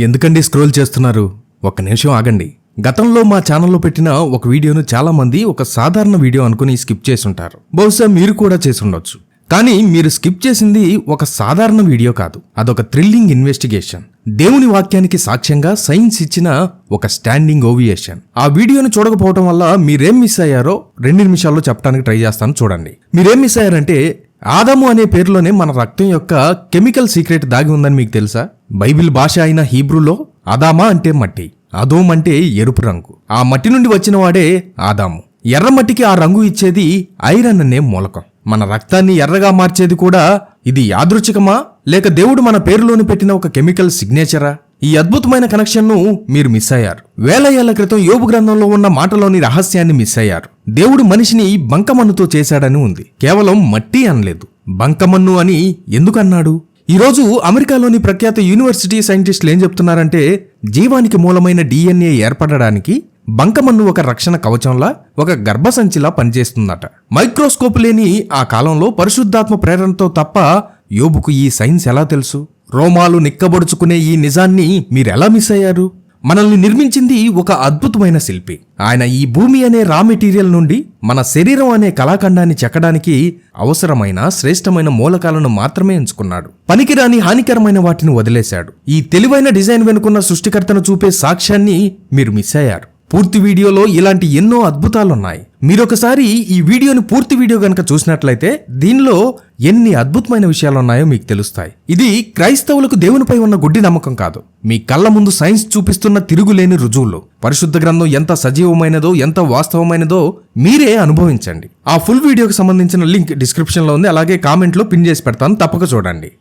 ఎందుకండి స్క్రోల్ చేస్తున్నారు? ఒక నిమిషం ఆగండి. గతంలో మా ఛానల్లో పెట్టిన ఒక వీడియోను చాలామంది ఒక సాధారణ వీడియో అనుకుని స్కిప్ చేసి ఉంటారు బహుశా మీరు కూడా చేసుండొచ్చు. కానీ మీరు స్కిప్ చేసింది ఒక సాధారణ వీడియో కాదు. అదొక థ్రిల్లింగ్ ఇన్వెస్టిగేషన్. దేవుని వాక్యానికి సాక్ష్యంగా సైన్స్ ఇచ్చిన ఒక స్టాండింగ్ ఓవియేషన్. ఆ వీడియోను చూడకపోవడం వల్ల మీరేం మిస్ అయ్యారో రెండు నిమిషాల్లో చెప్పడానికి ట్రై చేస్తాను చూడండి. మీరేం మిస్ అయ్యారంటే ఆదాము అనే పేరులోనే మన రక్తం యొక్క కెమికల్ సీక్రెట్ దాగి ఉందని మీకు తెలుసా? బైబిల్ భాష అయిన హీబ్రూలో ఆదామా అంటే మట్టి అదోం అంటే ఎరుపు రంగు. ఆ మట్టి నుండి వచ్చిన వాడే ఆదాము. ఎర్ర మట్టికి ఆ రంగు ఇచ్చేది ఐరన్ అనే మూలకం. మన రక్తాన్ని ఎర్రగా మార్చేది కూడా ఇది యాదృచ్ఛికమా? లేక దేవుడు మన పేరులోని పెట్టిన ఒక కెమికల్ సిగ్నేచరా? ఈ అద్భుతమైన కనెక్షన్ను మీరు మిస్ అయ్యారు. వేల ఏళ్ళ క్రితం యోబు గ్రంథంలో ఉన్న మాటలోని రహస్యాన్ని మిస్ అయ్యారు. దేవుడు మనిషిని బంకమన్నుతో చేశాడని ఉంది. కేవలం మట్టి అనలేదు. బంకమన్ను అని ఎందుకన్నాడు? ఈరోజు అమెరికాలోని ప్రఖ్యాత యూనివర్సిటీ సైంటిస్టులు ఏం చెప్తున్నారంటే జీవానికి మూలమైన డిఎన్ఏ ఏర్పడడానికి బంకమన్ను ఒక రక్షణ కవచంలా ఒక గర్భసంచిలా పనిచేస్తుందట. మైక్రోస్కోప్ లేని ఆ కాలంలో పరిశుద్ధాత్మ ప్రేరణతో తప్ప యోబుకు ఈ సైన్స్ ఎలా తెలుసు? రోమాలు నిక్కబొడుచుకునే ఈ నిజాన్ని మీరెలా మిస్ అయ్యారు? మనల్ని నిర్మించింది ఒక అద్భుతమైన శిల్పి. ఆయన ఈ భూమి అనే రా మెటీరియల్ నుండి మన శరీరం అనే కళాఖండాన్ని చెక్కడానికి అవసరమైన శ్రేష్టమైన మూలకాలను మాత్రమే ఎంచుకున్నాడు. పనికిరాని హానికరమైన వాటిని వదిలేశాడు. ఈ తెలివైన డిజైన్ వెనుకున్న సృష్టికర్తను చూపే సాక్ష్యాన్ని మీరు మిస్ అయ్యారు. పూర్తి వీడియోలో ఇలాంటి ఎన్నో అద్భుతాలున్నాయి. మీరొకసారి ఈ వీడియోని పూర్తి వీడియో గనక చూసినట్లయితే దీనిలో ఎన్ని అద్భుతమైన విషయాలున్నాయో మీకు తెలుస్తాయి. ఇది క్రైస్తవులకు దేవునిపై ఉన్న గుడ్డి నమ్మకం కాదు. మీ కళ్ళ ముందు సైన్స్ చూపిస్తున్న తిరుగులేని రుజువులు. పరిశుద్ధ గ్రంథం ఎంత సజీవమైనదో ఎంత వాస్తవమైనదో మీరే అనుభవించండి. ఆ ఫుల్ వీడియోకి సంబంధించిన లింక్ డిస్క్రిప్షన్లో ఉంది. అలాగే కామెంట్లో పిన్ చేసి పెడతాను. తప్పక చూడండి.